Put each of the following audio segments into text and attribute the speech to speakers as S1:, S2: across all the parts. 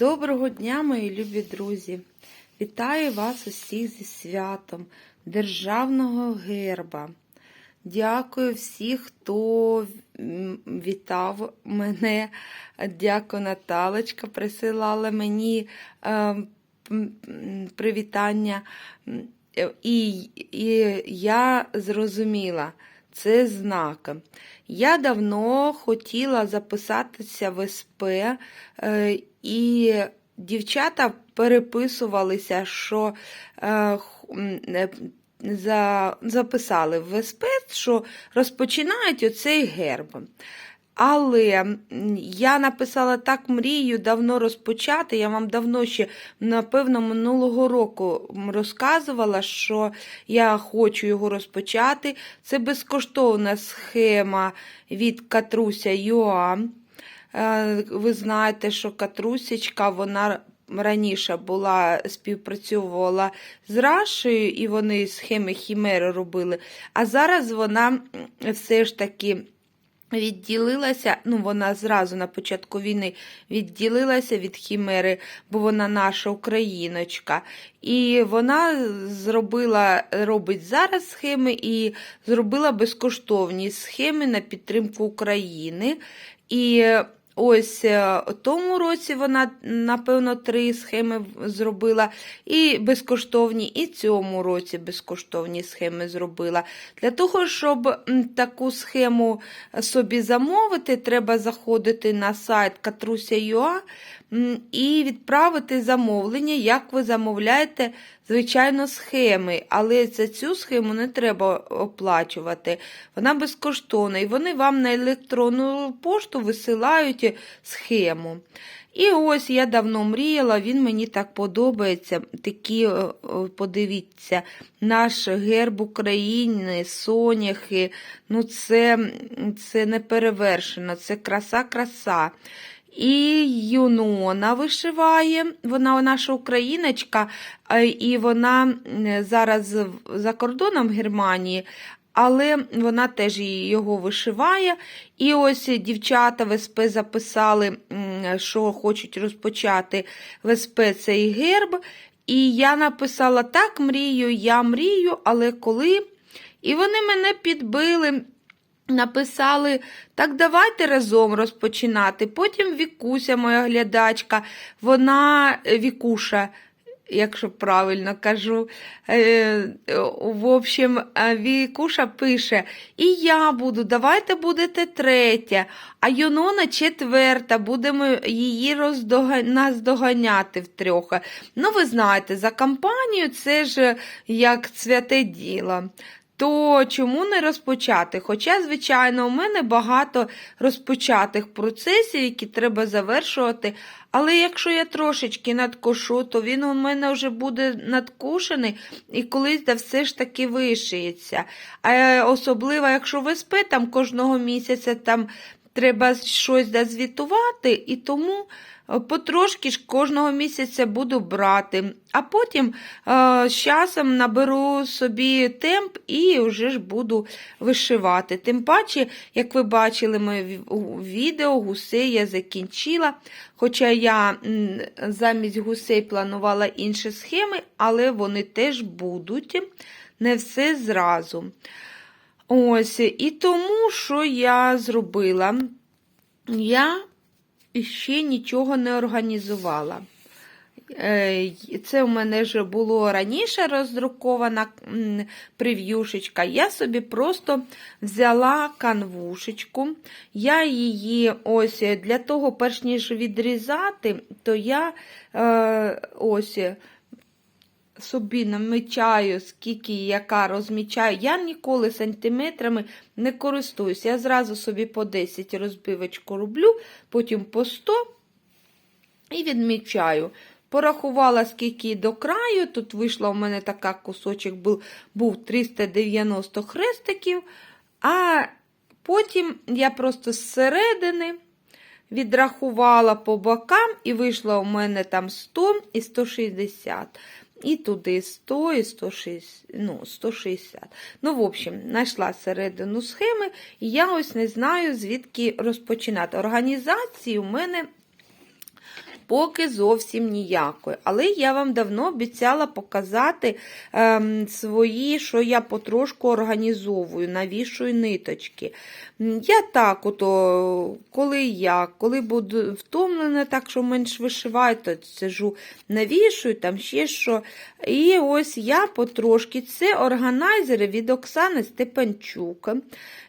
S1: Доброго дня, мої любі друзі! Вітаю вас усіх зі святом Державного герба. Дякую всіх, хто вітав мене. Дякую, Наталочка, присилала мені е, привітання. І, і я зрозуміла, це знак. Я давно хотіла записатися в СП, е, і дівчата переписувалися, що е, е, за, записали в СП, що розпочинають оцей герб. Але я написала так мрію давно розпочати. Я вам давно ще, напевно, минулого року розказувала, що я хочу його розпочати. Це безкоштовна схема від Катруся Юа. Е, Ви знаєте, що Катрусечка, вона раніше була, співпрацьовувала з Рашею, і вони схеми Хімери робили. А зараз вона все ж таки відділилася, ну вона зразу на початку війни відділилася від Хімери, бо вона наша україночка. І вона зробила, робить зараз схеми і зробила безкоштовні схеми на підтримку України. І Ось у тому році вона, напевно, три схеми зробила, і безкоштовні, і цьому році безкоштовні схеми зробила. Для того, щоб таку схему собі замовити, треба заходити на сайт Катруся.ua і відправити замовлення, як ви замовляєте, звичайно, схеми. Але за цю схему не треба оплачувати. Вона безкоштовна, і вони вам на електронну пошту висилають схему. І ось я давно мріяла, він мені так подобається. Такі, е, е, подивіться, наш герб України, соняхи. Ну, це, це не перевершено, це краса-краса. І Юнона вишиває, вона наша україночка, е, і вона зараз за кордоном Германії, але вона теж його вишиває. І ось дівчата в записали, що хочуть розпочати в цей герб. І я написала так, мрію, я мрію, але коли. І вони мене підбили. Написали, так давайте разом розпочинати. Потім Вікуся, моя глядачка, вона е, Вікуша, якщо правильно кажу. Е, В общем, е, Вікуша пише: І я буду, давайте будете третя, а Юнона четверта, будемо її роздога... нас втрьох. Ну, ви знаєте, за компанію це ж як святе діло то чому не розпочати? Хоча, звичайно, у мене багато розпочатих процесів, які треба завершувати. Але якщо я трошечки надкошу, то він у мене вже буде надкушений і колись да все ж таки вишиється. А особливо, якщо ви спи кожного місяця там треба щось да звітувати, і тому е, потрошки ж кожного місяця буду брати, а потім е, з часом наберу собі темп і вже ж буду вишивати. Тим паче, як ви бачили моє відео, гусей я закінчила. Хоча я замість гусей планувала інші схеми, але вони теж будуть. Не все зразу. Ось, і тому, що я зробила, я ще нічого не організувала. Е, Це у мене вже було раніше роздрукована прев'юшечка. Я собі просто взяла канвушечку. Я її ось для того, перш ніж відрізати, то я е, ось собі намічаю, скільки яка розмічаю. Я ніколи сантиметрами не користуюсь. Я зразу собі по 10 розбивочку роблю, потім по 100 і відмічаю. Порахувала, скільки до краю. Тут вийшла у мене така кусочок був, був 390 хрестиків, а потім я просто зсередини відрахувала по бокам, і вийшло у мене там 100 і 160. І туди 100 і 160. Ну, 160. Ну, в общем, знайшла середину схеми, і я ось не знаю, звідки розпочинати. Організації у мене Поки зовсім ніякої. Але я вам давно обіцяла показати ем, свої, що я потрошку організовую, навішую ниточки. Я так, ото, коли як, коли буду втомлена, так що менш вишиваю, то сижу, навішую, там ще що. І ось я потрошки, це органайзери від Оксани Степанчук.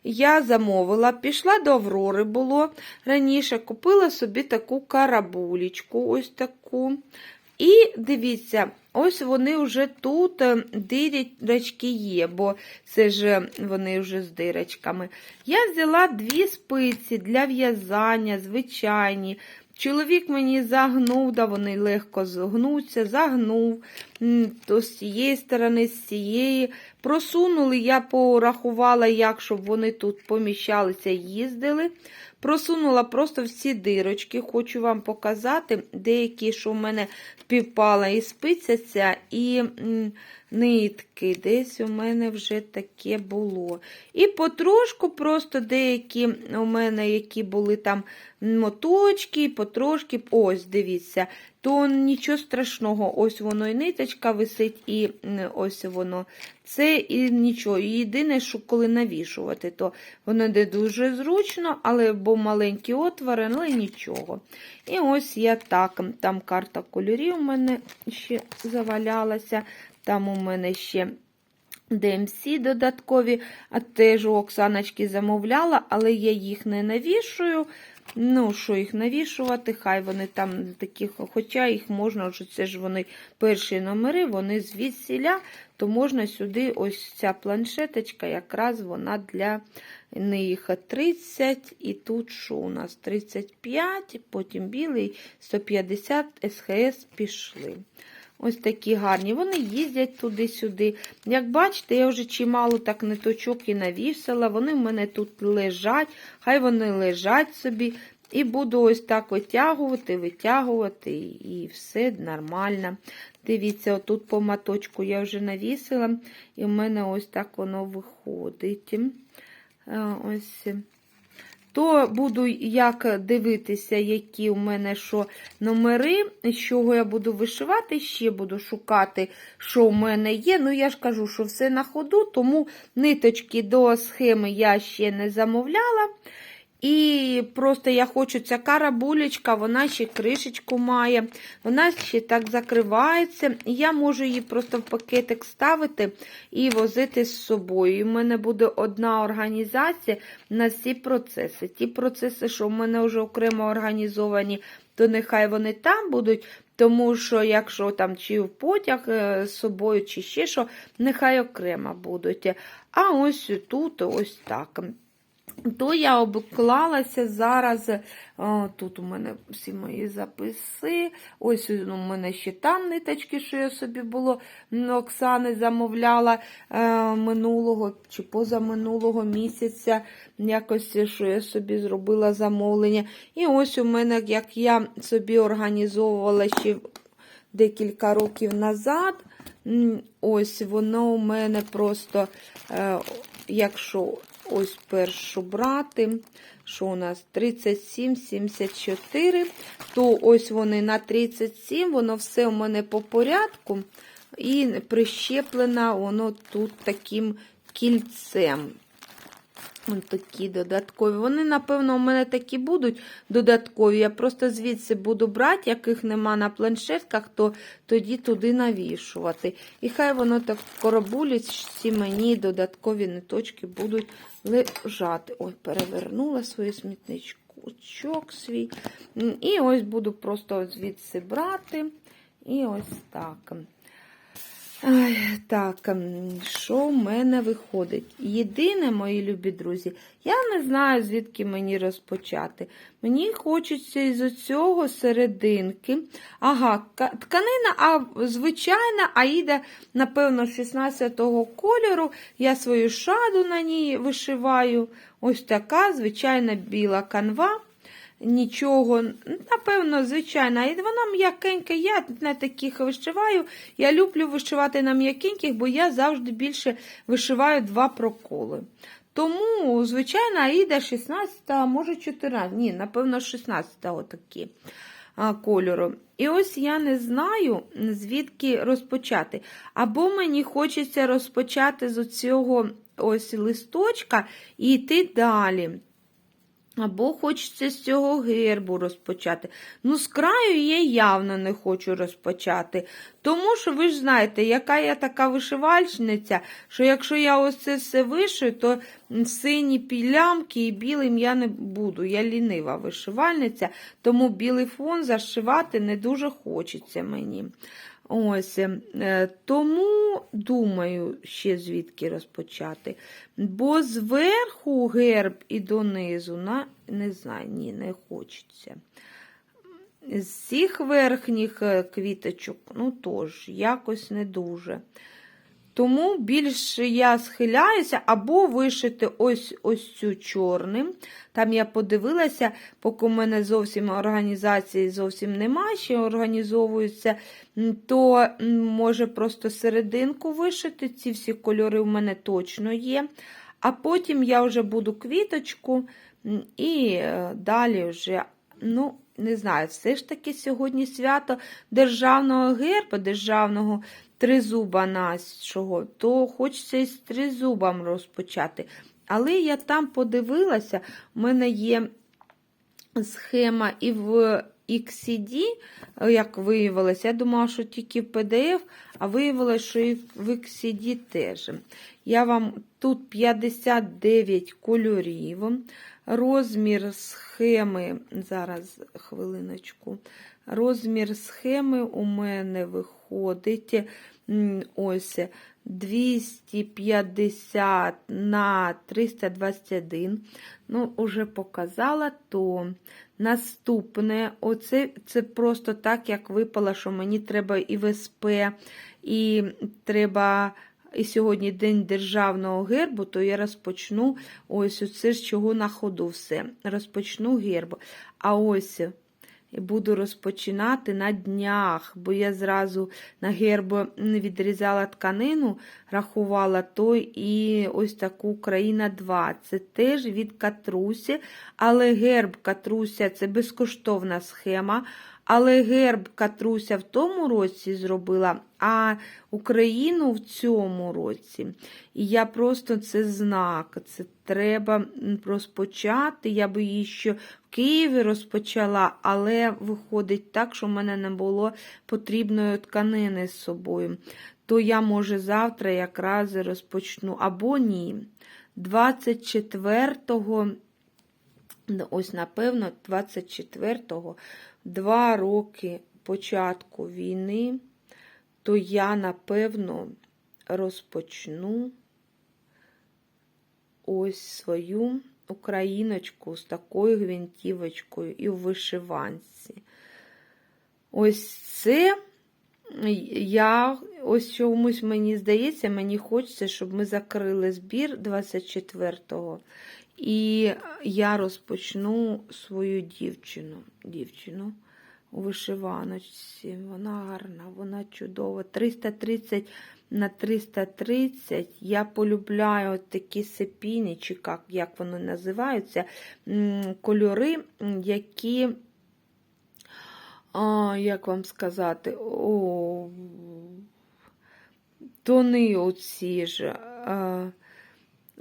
S1: Я замовила, пішла до Аврори, було раніше, купила собі таку карабулечку, ось таку. І дивіться, ось вони вже тут е, дирочки є, бо це ж е, вони вже з дирочками. Я взяла дві спиці для в'язання, звичайні. Чоловік мені загнув, да вони легко згнуться, загнув то з цієї сторони, з цієї. Просунули, я порахувала, як щоб вони тут поміщалися, їздили. Просунула просто всі дирочки, хочу вам показати, деякі, що в мене впівпала і спиця ця, і нитки. Десь у мене вже таке було. І потрошку просто деякі у мене, які були там моточки, потрошки, ось, дивіться, то нічого страшного, ось воно і ниточка висить, і ось воно. Це і нічого. Єдине, що коли навішувати, то воно не дуже зручно, але бо маленькі отвори, але нічого. І ось я так, там карта кольорів у мене ще завалялася, там у мене ще. DMC додаткові, а теж у Оксаночки замовляла, але я їх не навішую. Ну, що їх навішувати, хай вони там такі, хоча їх можна, це ж вони перші номери, вони звідсіля, то можна сюди ось ця планшеточка, якраз вона для них 30, і тут що у нас 35, потім білий 150 СХС пішли. Ось такі гарні. Вони їздять туди-сюди. Як бачите, я вже чимало так ниточок і навісила. Вони в мене тут лежать, хай вони лежать собі. І буду ось так витягувати, витягувати, і все нормально. Дивіться, отут по маточку я вже навісила, і в мене ось так воно виходить. Е, Ось то буду як дивитися, які у мене що номери, з чого я буду вишивати, ще буду шукати, що в мене є. Ну, я ж кажу, що все на ходу, тому ниточки до схеми я ще не замовляла. І просто я хочу ця карабулечка, вона ще кришечку має, вона ще так закривається. Я можу її просто в пакетик ставити і возити з собою. І в мене буде одна організація на всі процеси. Ті процеси, що в мене вже окремо організовані, то нехай вони там будуть. Тому що, якщо там чи в потяг е, з собою, чи ще що, нехай окремо будуть. А ось тут ось так. То я обклалася зараз. О, тут у мене всі мої записи. Ось ну, у мене ще там ниточки, що я собі було Оксани замовляла е, минулого чи позаминулого місяця. Якось, що я собі зробила замовлення. І ось у мене, як я собі організовувала ще декілька років назад. Ось воно у мене просто, е, якщо ось першу брати, що у нас 37, 74, то ось вони на 37, воно все у мене по порядку. І прищеплено воно тут таким кільцем. Ось такі додаткові. Вони, напевно, у мене такі будуть додаткові. Я просто звідси буду брати, яких нема на планшетках, то тоді туди навішувати. І хай воно так в коробуліці мені додаткові ниточки будуть лежати. Ой, перевернула свою смітничок свій. І ось буду просто звідси брати. І ось так. Ай, Так, ем, що в мене виходить? Єдине, мої любі друзі, я не знаю, звідки мені розпочати. Мені хочеться із цього серединки. Ага, тканина, а звичайна, аїда, напевно, 16-го кольору. Я свою шаду на ній вишиваю. Ось така звичайна біла канва. Нічого, напевно, звичайно, і вона м'якенька. Я на таких вишиваю. Я люблю вишивати на м'якеньких, бо я завжди більше вишиваю два проколи. Тому, звичайно, Аїда 16, а може 14. Ні, напевно, 16 отакі. кольору. І ось я не знаю, звідки розпочати. Або мені хочеться розпочати з цього ось листочка і йти далі. Або хочеться з цього гербу розпочати. Ну, з краю я явно не хочу розпочати. Тому що ви ж знаєте, яка я така вишивальщиця, що якщо я ось це все вишию, то сині пілямки і білим я не буду. Я лінива вишивальниця, тому білий фон зашивати не дуже хочеться мені. Ось, е, Тому думаю, ще звідки розпочати. Бо зверху герб і донизу, на, не знаю, ні, не хочеться. З цих верхніх е, квіточок, ну тож, якось не дуже. Тому більше я схиляюся, або вишити ось ось цю чорним. Там я подивилася, поки в мене зовсім організації зовсім немає, ще організовуються, то може просто серединку вишити. Ці всі кольори в мене точно є. А потім я вже буду квіточку і е, далі вже, ну, не знаю, все ж таки сьогодні свято державного герба, державного тризуба нашого, то хочеться із тризубом розпочати. Але я там подивилася, у мене є схема і в XCD, як виявилося, я думала, що тільки в PDF, а виявилося, що і в XCD теж. Я вам тут 59 кольорів, розмір схеми, зараз хвилиночку, розмір схеми у мене виходить ось 250 на 321. Ну, уже показала, то наступне, оце це просто так, як випало, що мені треба і ВСП, і треба. І сьогодні День державного гербу, то я розпочну ось оце з чого на ходу все. Розпочну гербу. А ось буду розпочинати на днях, бо я зразу на герб не відрізала тканину, рахувала той і ось таку країна 2. Це теж від Катрусі, але герб Катруся це безкоштовна схема. Але герб Катруся в тому році зробила, а Україну в цьому році. І я просто це знак. Це треба розпочати. Я би її ще в Києві розпочала, але виходить так, що в мене не було потрібної тканини з собою. То я, може, завтра якраз розпочну. Або ні. 24-го, ось, напевно, 24-го два роки початку війни, то я, напевно, розпочну ось свою україночку з такою гвинтівочкою і в вишиванці. Ось це я ось чомусь мені здається, мені хочеться, щоб ми закрили збір 24-го. І я розпочну свою дівчину. дівчину у вишиваночці. Вона гарна, вона чудова. 330 на 330. Я полюбляю такі сепіни, чи як, як вони називаються, кольори, які, а, як вам сказати, о, тони оці ж. А,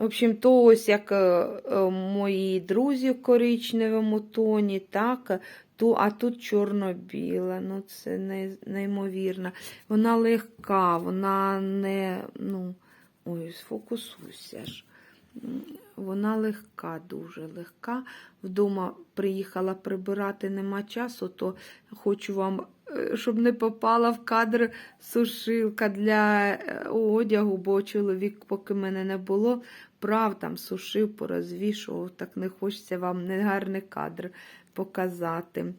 S1: в общем, то ось як е, е, мої друзі в коричневому тоні, так, то, а тут чорно-біла. Ну, це не, неймовірно. Вона легка, вона не, ну, ой, сфокусуйся ж. Вона легка, дуже легка. Вдома приїхала прибирати, нема часу, то хочу вам, е, щоб не попала в кадр сушилка для одягу, бо чоловік, поки мене не було, прав там сушив, порозвішував, так не хочеться вам негарний кадр показати.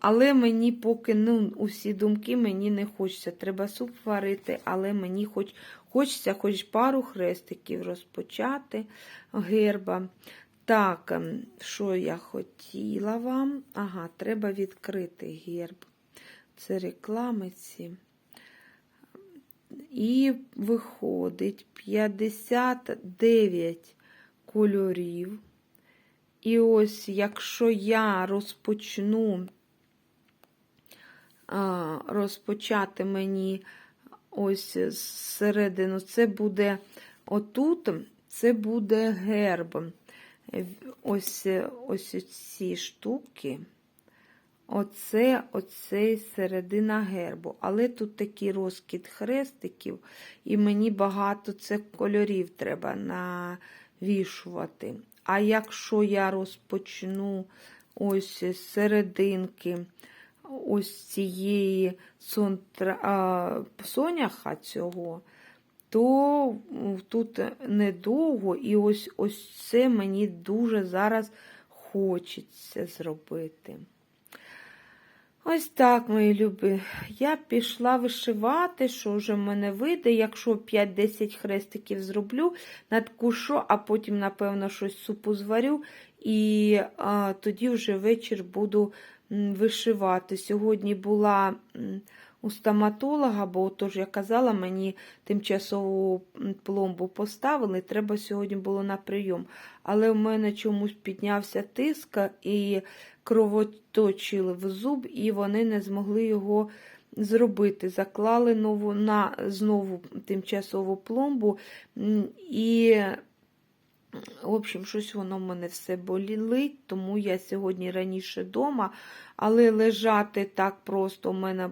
S1: Але мені поки ну, усі думки мені не хочеться. Треба суп варити, але мені хоч, хочеться хоч пару хрестиків розпочати герба. Так, ем, що я хотіла вам? Ага, треба відкрити герб. Це рекламиці. І виходить 59 кольорів. І ось, якщо я розпочну розпочати мені ось зсередину. Це буде отут, це буде герб. Ось, ось ці штуки. Оце, оце середина гербу. Але тут такий розкид хрестиків, і мені багато це кольорів треба навішувати. А якщо я розпочну ось з серединки ось цієї сонтра, соняха цього, то тут недовго, і ось ось це мені дуже зараз хочеться зробити. Ось так, мої любі. Я пішла вишивати, що вже в мене вийде. Якщо 5-10 хрестиків зроблю, надкушу, а потім, напевно, щось супу зварю, і а, тоді вже вечір буду вишивати. Сьогодні була у стоматолога, бо тож я казала, мені тимчасову пломбу поставили, треба сьогодні було на прийом. Але в мене чомусь піднявся тиск і кровоточили в зуб, і вони не змогли його зробити. Заклали нову на знову тимчасову пломбу. І, в общем, щось воно в мене все болілить, тому я сьогодні раніше вдома, але лежати так просто у мене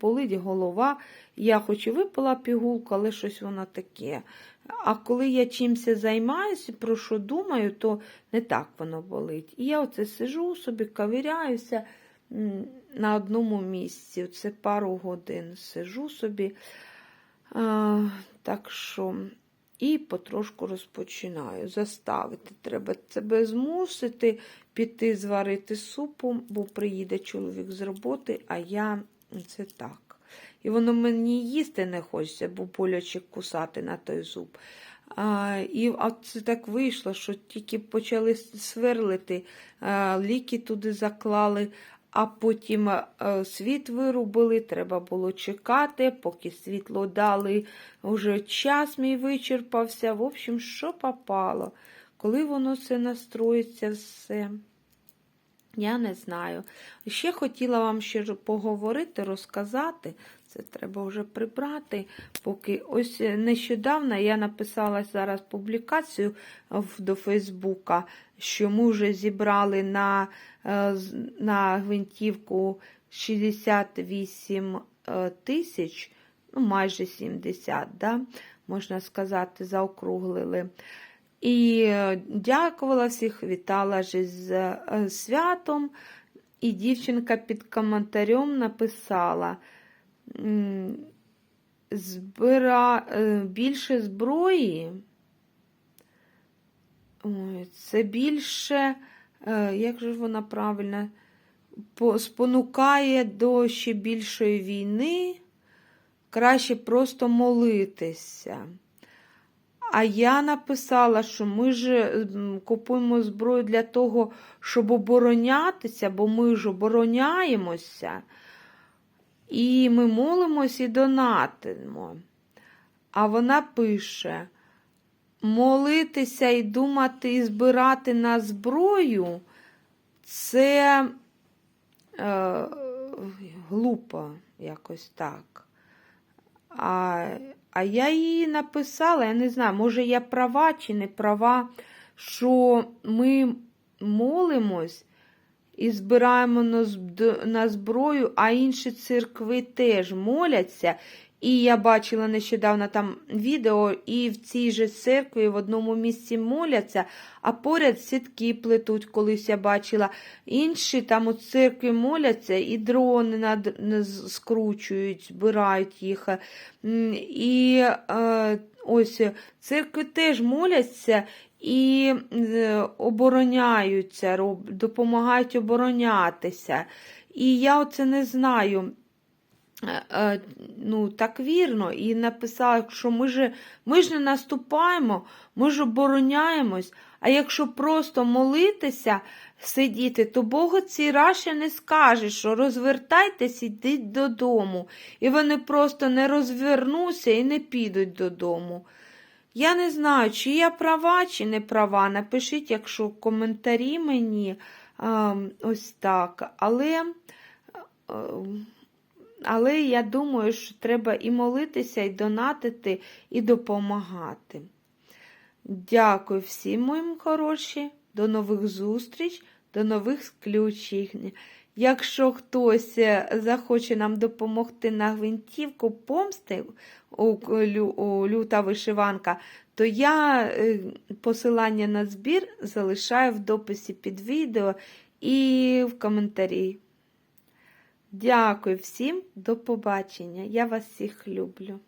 S1: болить голова. Я хоч і випила пігулку, але щось воно таке. А коли я чимся займаюся, про що думаю, то не так воно болить. І я оце сижу собі, кавиряюся м, на одному місці. Це пару годин сижу собі. А, так що, і потрошку розпочинаю. Заставити. Треба себе змусити піти зварити супу, бо приїде чоловік з роботи, а я це так. І воно мені їсти не хочеться, бо боляче кусати на той зуб. А, і а це так вийшло, що тільки почали сверлити, а, ліки туди заклали, а потім світ вирубили, треба було чекати, поки світло дали, вже час мій вичерпався. В общем, що попало, коли воно все настроїться, все. Я не знаю. Ще хотіла вам ще поговорити, розказати. Це треба вже прибрати. Поки ось нещодавно я написала зараз публікацію до Фейсбука, що ми вже зібрали на, на гвинтівку 68 тисяч, ну майже 70, да? можна сказати, заокруглили. І дякувала всіх, вітала ж з святом. І дівчинка під коментарем написала: збира більше зброї. Це більше, як же вона правильно, спонукає до ще більшої війни, краще просто молитися. А я написала, що ми ж купуємо зброю для того, щоб оборонятися, бо ми ж обороняємося. І ми молимось і донатимо. А вона пише: молитися і думати, і збирати на зброю це е, глупо якось так. А а я їй написала, я не знаю, може я права чи не права, що ми молимось і збираємо на зброю, а інші церкви теж моляться. І я бачила нещодавно там відео, і в цій же церкві в одному місці моляться, а поряд сітки плетуть, колись я бачила. Інші там у церкві моляться і дрони над, скручують, збирають їх. І е, ось церкви теж моляться і е, обороняються, допомагають оборонятися. І я оце не знаю. Е, е, ну, так вірно, і написала, що ми ж, ми ж не наступаємо, ми ж обороняємось. А якщо просто молитися, сидіти, то Бог ці раші не скаже, що розвертайтесь, ідіть додому. І вони просто не розвернуться і не підуть додому. Я не знаю, чи я права, чи не права. Напишіть, якщо коментарі мені а, ось так. Але. Але я думаю, що треба і молитися, і донатити, і допомагати. Дякую всім, моїм хороші. До нових зустріч, до нових включень. Якщо хтось е, захоче нам допомогти на гвинтівку помсти люта вишиванка, то я е, посилання на збір залишаю в дописі під відео і в коментарі. Дякую всім, до побачення. Я вас всіх люблю.